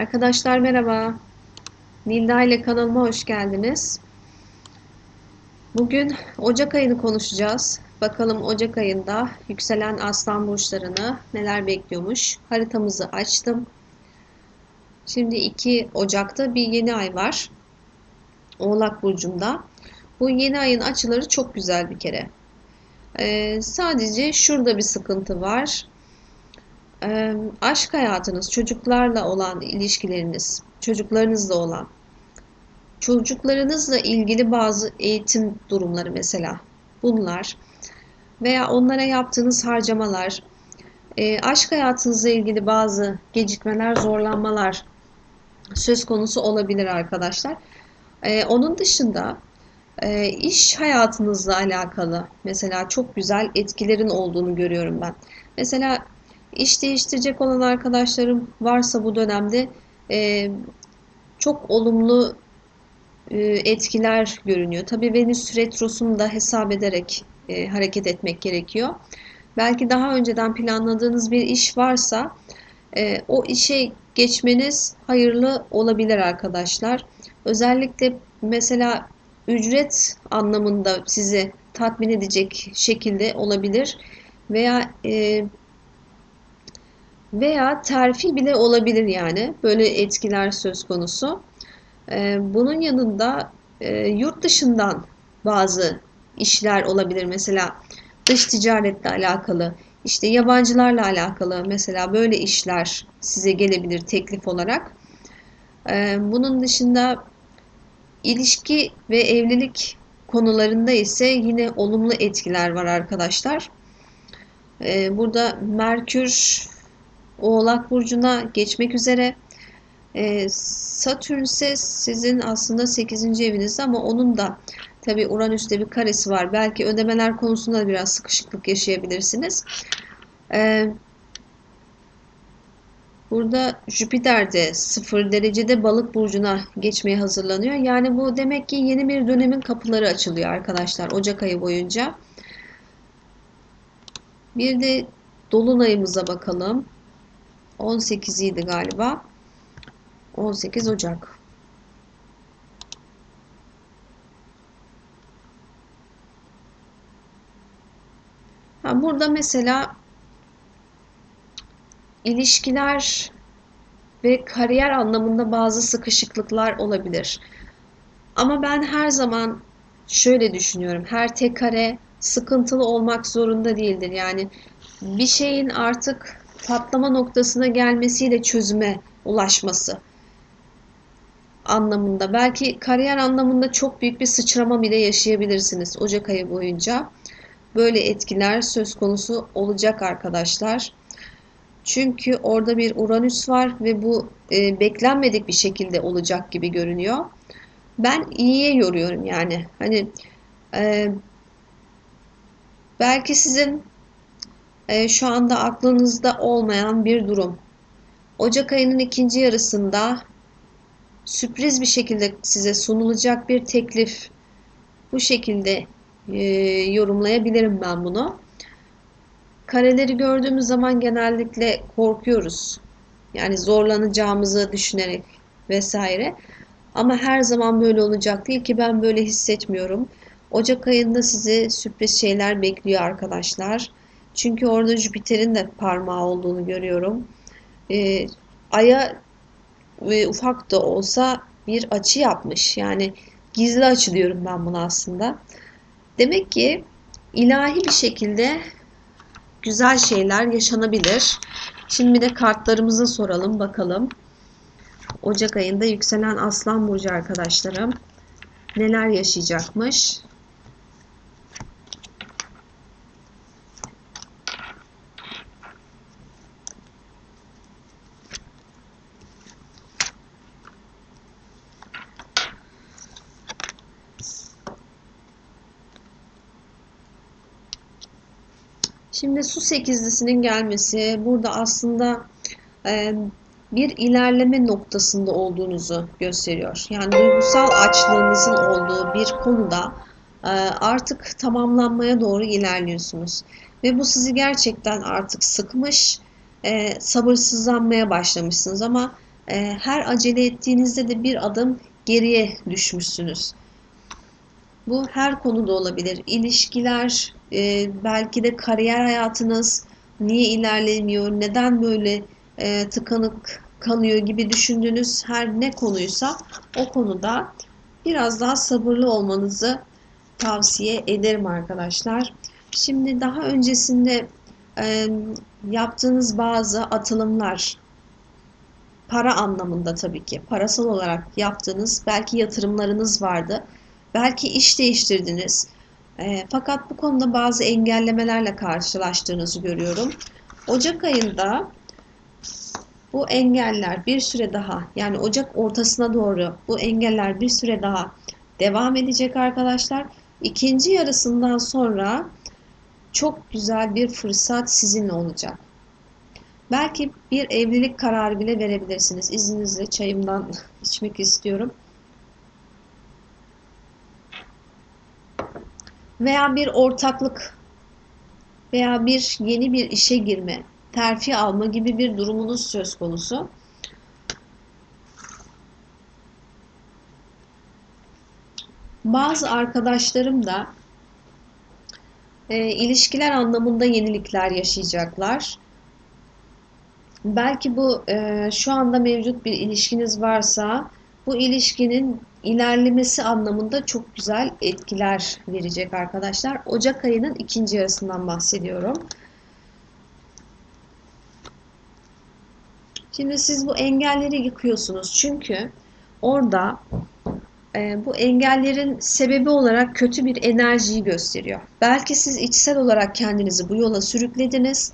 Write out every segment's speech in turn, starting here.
Arkadaşlar merhaba. Nilda ile kanalıma hoş geldiniz. Bugün Ocak ayını konuşacağız. Bakalım Ocak ayında yükselen aslan burçlarını neler bekliyormuş. Haritamızı açtım. Şimdi 2 Ocak'ta bir yeni ay var. Oğlak burcunda. Bu yeni ayın açıları çok güzel bir kere. Ee, sadece şurada bir sıkıntı var e, aşk hayatınız, çocuklarla olan ilişkileriniz, çocuklarınızla olan, çocuklarınızla ilgili bazı eğitim durumları mesela bunlar veya onlara yaptığınız harcamalar, e, aşk hayatınızla ilgili bazı gecikmeler, zorlanmalar söz konusu olabilir arkadaşlar. E, onun dışında e, iş hayatınızla alakalı mesela çok güzel etkilerin olduğunu görüyorum ben. Mesela İş değiştirecek olan arkadaşlarım varsa bu dönemde e, çok olumlu e, etkiler görünüyor. Tabii Venüs retrosunu da hesap ederek e, hareket etmek gerekiyor. Belki daha önceden planladığınız bir iş varsa e, o işe geçmeniz hayırlı olabilir arkadaşlar. Özellikle mesela ücret anlamında sizi tatmin edecek şekilde olabilir veya e, veya terfi bile olabilir yani. Böyle etkiler söz konusu. Ee, bunun yanında e, yurt dışından bazı işler olabilir. Mesela dış ticaretle alakalı, işte yabancılarla alakalı mesela böyle işler size gelebilir teklif olarak. Ee, bunun dışında ilişki ve evlilik konularında ise yine olumlu etkiler var arkadaşlar. Ee, burada Merkür Oğlak Burcu'na geçmek üzere. E, Satürn ise sizin aslında 8. evinizde ama onun da tabi Uranüs'te bir karesi var. Belki ödemeler konusunda biraz sıkışıklık yaşayabilirsiniz. E, burada Jüpiter de 0 derecede balık burcuna geçmeye hazırlanıyor. Yani bu demek ki yeni bir dönemin kapıları açılıyor arkadaşlar Ocak ayı boyunca. Bir de Dolunayımıza bakalım. 18'iydi galiba. 18 Ocak. Ha, burada mesela ilişkiler ve kariyer anlamında bazı sıkışıklıklar olabilir. Ama ben her zaman şöyle düşünüyorum. Her tek kare sıkıntılı olmak zorunda değildir. Yani bir şeyin artık patlama noktasına gelmesiyle çözüme ulaşması anlamında. Belki kariyer anlamında çok büyük bir sıçrama bile yaşayabilirsiniz Ocak ayı boyunca. Böyle etkiler söz konusu olacak arkadaşlar. Çünkü orada bir Uranüs var ve bu e, beklenmedik bir şekilde olacak gibi görünüyor. Ben iyiye yoruyorum yani. Hani e, belki sizin e, şu anda aklınızda olmayan bir durum. Ocak ayının ikinci yarısında sürpriz bir şekilde size sunulacak bir teklif. Bu şekilde e, yorumlayabilirim ben bunu. Kareleri gördüğümüz zaman genellikle korkuyoruz. Yani zorlanacağımızı düşünerek vesaire. Ama her zaman böyle olacak değil ki ben böyle hissetmiyorum. Ocak ayında sizi sürpriz şeyler bekliyor arkadaşlar. Çünkü orada Jüpiter'in de parmağı olduğunu görüyorum. E, Ay'a e, ufak da olsa bir açı yapmış. Yani gizli açı diyorum ben buna aslında. Demek ki ilahi bir şekilde güzel şeyler yaşanabilir. Şimdi de kartlarımızı soralım bakalım. Ocak ayında yükselen Aslan Burcu arkadaşlarım neler yaşayacakmış? Şimdi su sekizlisinin gelmesi burada aslında e, bir ilerleme noktasında olduğunuzu gösteriyor. Yani duygusal açlığınızın olduğu bir konuda e, artık tamamlanmaya doğru ilerliyorsunuz. Ve bu sizi gerçekten artık sıkmış, e, sabırsızlanmaya başlamışsınız ama e, her acele ettiğinizde de bir adım geriye düşmüşsünüz. Bu her konuda olabilir. İlişkiler, e, belki de kariyer hayatınız niye ilerlemiyor, neden böyle e, tıkanık kalıyor gibi düşündüğünüz her ne konuysa o konuda biraz daha sabırlı olmanızı tavsiye ederim arkadaşlar. Şimdi daha öncesinde e, yaptığınız bazı atılımlar, para anlamında tabii ki, parasal olarak yaptığınız belki yatırımlarınız vardı. Belki iş değiştirdiniz. E, fakat bu konuda bazı engellemelerle karşılaştığınızı görüyorum. Ocak ayında bu engeller bir süre daha yani Ocak ortasına doğru bu engeller bir süre daha devam edecek arkadaşlar. İkinci yarısından sonra çok güzel bir fırsat sizinle olacak. Belki bir evlilik kararı bile verebilirsiniz. İzninizle çayımdan içmek istiyorum. Veya bir ortaklık veya bir yeni bir işe girme, terfi alma gibi bir durumunuz söz konusu. Bazı arkadaşlarım da e, ilişkiler anlamında yenilikler yaşayacaklar. Belki bu e, şu anda mevcut bir ilişkiniz varsa bu ilişkinin ilerlemesi anlamında çok güzel etkiler verecek arkadaşlar. Ocak ayının ikinci yarısından bahsediyorum. Şimdi siz bu engelleri yıkıyorsunuz. Çünkü orada e, bu engellerin sebebi olarak kötü bir enerjiyi gösteriyor. Belki siz içsel olarak kendinizi bu yola sürüklediniz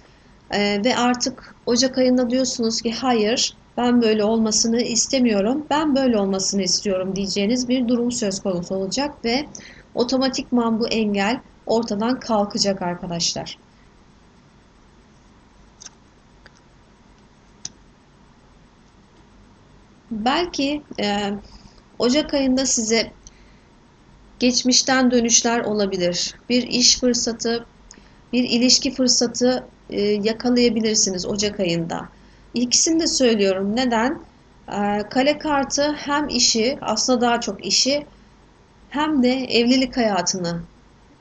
e, ve artık Ocak ayında diyorsunuz ki hayır ben böyle olmasını istemiyorum, ben böyle olmasını istiyorum diyeceğiniz bir durum söz konusu olacak ve otomatikman bu engel ortadan kalkacak arkadaşlar. Belki e, Ocak ayında size geçmişten dönüşler olabilir. Bir iş fırsatı, bir ilişki fırsatı e, yakalayabilirsiniz Ocak ayında. İkisini de söylüyorum. Neden? E, kale kartı hem işi, aslında daha çok işi, hem de evlilik hayatını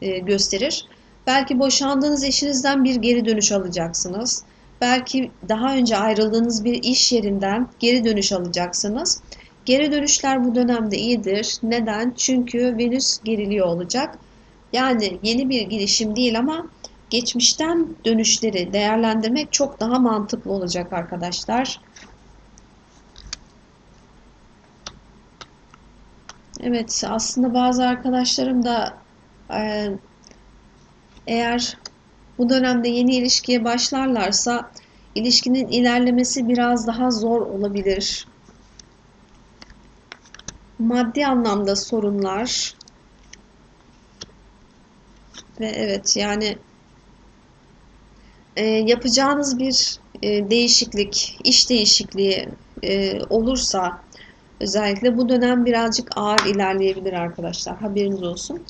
e, gösterir. Belki boşandığınız eşinizden bir geri dönüş alacaksınız. Belki daha önce ayrıldığınız bir iş yerinden geri dönüş alacaksınız. Geri dönüşler bu dönemde iyidir. Neden? Çünkü Venüs geriliyor olacak. Yani yeni bir girişim değil ama geçmişten dönüşleri değerlendirmek çok daha mantıklı olacak arkadaşlar. Evet, aslında bazı arkadaşlarım da e, eğer bu dönemde yeni ilişkiye başlarlarsa ilişkinin ilerlemesi biraz daha zor olabilir. Maddi anlamda sorunlar ve evet yani e, yapacağınız bir e, değişiklik, iş değişikliği e, olursa özellikle bu dönem birazcık ağır ilerleyebilir arkadaşlar. Haberiniz olsun.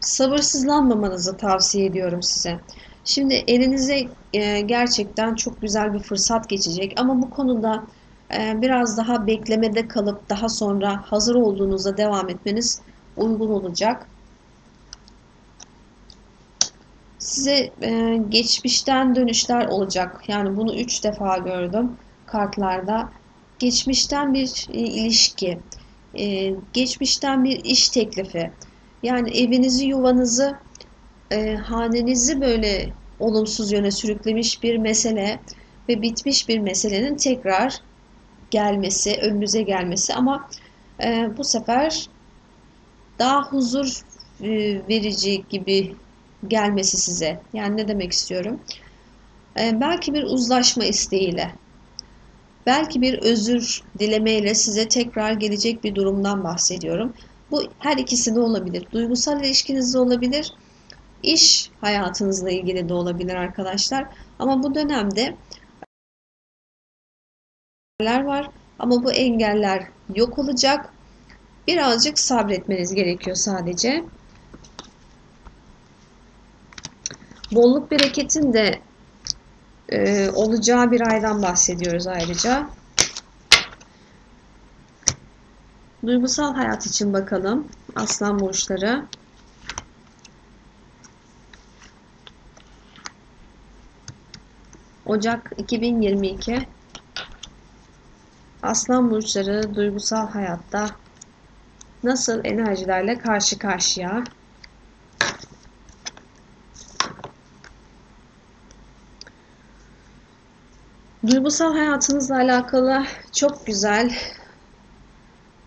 Sabırsızlanmamanızı tavsiye ediyorum size. Şimdi elinize e, gerçekten çok güzel bir fırsat geçecek ama bu konuda biraz daha beklemede kalıp daha sonra hazır olduğunuzda devam etmeniz uygun olacak. Size e, geçmişten dönüşler olacak. Yani bunu üç defa gördüm kartlarda. Geçmişten bir e, ilişki, e, geçmişten bir iş teklifi. Yani evinizi, yuvanızı, e, hanenizi böyle olumsuz yöne sürüklemiş bir mesele ve bitmiş bir meselenin tekrar gelmesi, önünüze gelmesi ama e, bu sefer daha huzur e, verici gibi gelmesi size. Yani ne demek istiyorum? Ee, belki bir uzlaşma isteğiyle, belki bir özür dilemeyle size tekrar gelecek bir durumdan bahsediyorum. Bu her ikisi de olabilir. Duygusal ilişkinizde olabilir, iş hayatınızla ilgili de olabilir arkadaşlar. Ama bu dönemde engeller var ama bu engeller yok olacak. Birazcık sabretmeniz gerekiyor sadece. Bolluk bereketin de e, olacağı bir aydan bahsediyoruz ayrıca. Duygusal hayat için bakalım. Aslan burçları. Ocak 2022 Aslan burçları duygusal hayatta nasıl enerjilerle karşı karşıya? Duygusal hayatınızla alakalı çok güzel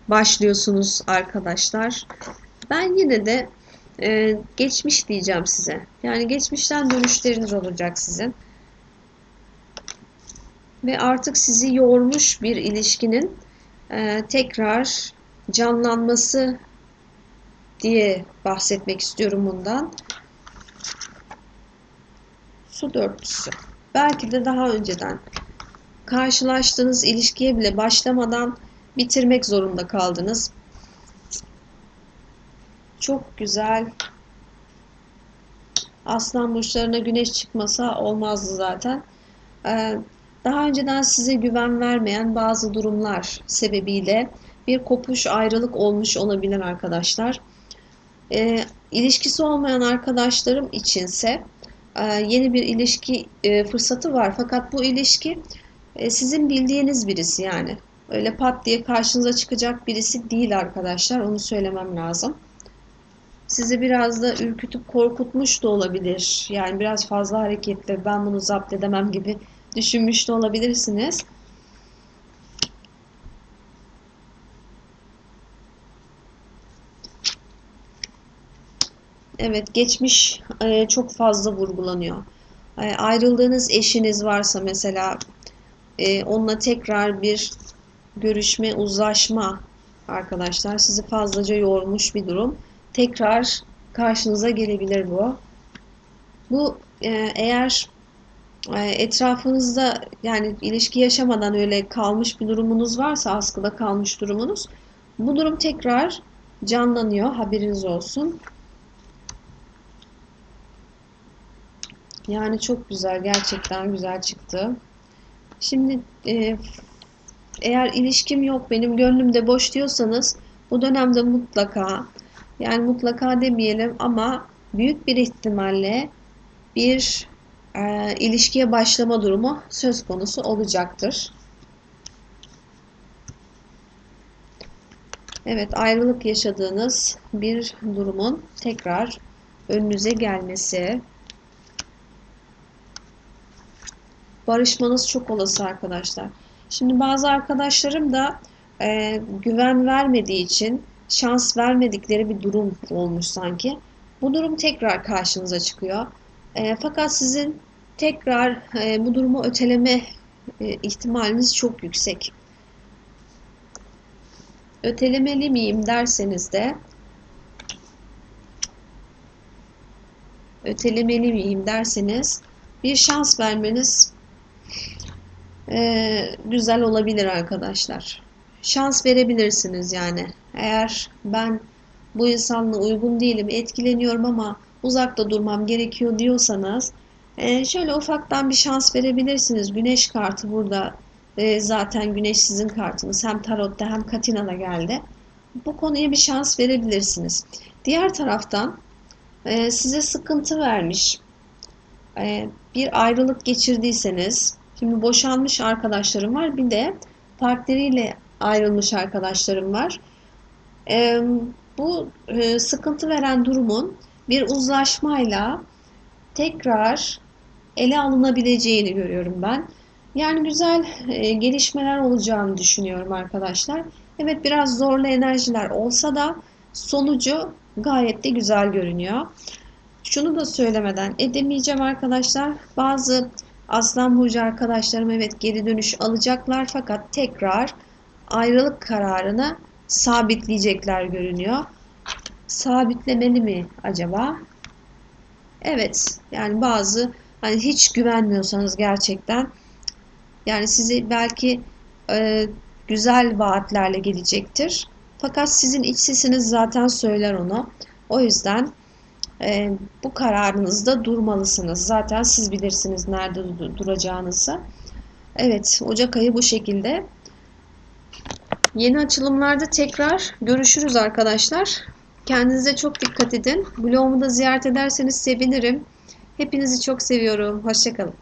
başlıyorsunuz arkadaşlar. Ben yine de e, geçmiş diyeceğim size. Yani geçmişten dönüşleriniz olacak sizin. Ve artık sizi yormuş bir ilişkinin e, tekrar canlanması diye bahsetmek istiyorum bundan. Su dörtlüsü. Belki de daha önceden karşılaştığınız ilişkiye bile başlamadan bitirmek zorunda kaldınız. Çok güzel. Aslan burçlarına güneş çıkmasa olmazdı zaten. Ee, daha önceden size güven vermeyen bazı durumlar sebebiyle bir kopuş ayrılık olmuş olabilir arkadaşlar. E, ilişkisi olmayan arkadaşlarım içinse e, yeni bir ilişki e, fırsatı var. Fakat bu ilişki e, sizin bildiğiniz birisi yani. Öyle pat diye karşınıza çıkacak birisi değil arkadaşlar. Onu söylemem lazım. Sizi biraz da ürkütüp korkutmuş da olabilir. Yani biraz fazla hareketli, ben bunu zapt edemem gibi düşünmüş de olabilirsiniz. Evet, geçmiş e, çok fazla vurgulanıyor. E, ayrıldığınız eşiniz varsa mesela e, onunla tekrar bir görüşme, uzlaşma arkadaşlar sizi fazlaca yormuş bir durum. Tekrar karşınıza gelebilir bu. Bu eğer etrafınızda yani ilişki yaşamadan öyle kalmış bir durumunuz varsa askıda kalmış durumunuz bu durum tekrar canlanıyor haberiniz olsun. Yani çok güzel gerçekten güzel çıktı. Şimdi e, eğer ilişkim yok benim gönlümde boş diyorsanız bu dönemde mutlaka yani mutlaka demeyelim ama büyük bir ihtimalle bir e, ilişkiye başlama durumu söz konusu olacaktır. Evet ayrılık yaşadığınız bir durumun tekrar önünüze gelmesi, barışmanız çok olası arkadaşlar. Şimdi bazı arkadaşlarım da e, güven vermediği için şans vermedikleri bir durum olmuş sanki. Bu durum tekrar karşınıza çıkıyor. E, fakat sizin tekrar e, bu durumu öteleme e, ihtimaliniz çok yüksek. Ötelemeli miyim derseniz de ötelemeli miyim derseniz bir şans vermeniz e, güzel olabilir arkadaşlar. Şans verebilirsiniz yani. Eğer ben bu insanla uygun değilim, etkileniyorum ama uzakta durmam gerekiyor diyorsanız e, şöyle ufaktan bir şans verebilirsiniz. Güneş kartı burada e, zaten güneş sizin kartınız. Hem tarotta hem katinada geldi. Bu konuya bir şans verebilirsiniz. Diğer taraftan e, size sıkıntı vermiş, e, bir ayrılık geçirdiyseniz, şimdi boşanmış arkadaşlarım var, bir de partneriyle ayrılmış arkadaşlarım var. E, bu e, sıkıntı veren durumun bir uzlaşmayla tekrar ele alınabileceğini görüyorum ben. Yani güzel e, gelişmeler olacağını düşünüyorum arkadaşlar. Evet biraz zorlu enerjiler olsa da sonucu gayet de güzel görünüyor. Şunu da söylemeden edemeyeceğim arkadaşlar. Bazı Aslan Burcu arkadaşlarım evet geri dönüş alacaklar fakat tekrar ayrılık kararını sabitleyecekler görünüyor. Sabitlemeli mi acaba? Evet yani bazı hani hiç güvenmiyorsanız gerçekten yani sizi belki e, güzel vaatlerle gelecektir. Fakat sizin iç sesiniz zaten söyler onu. O yüzden e, bu kararınızda durmalısınız. Zaten siz bilirsiniz nerede duracağınızı. Evet, Ocak ayı bu şekilde. Yeni açılımlarda tekrar görüşürüz arkadaşlar. Kendinize çok dikkat edin. Blogumu da ziyaret ederseniz sevinirim. Hepinizi çok seviyorum. Hoşçakalın.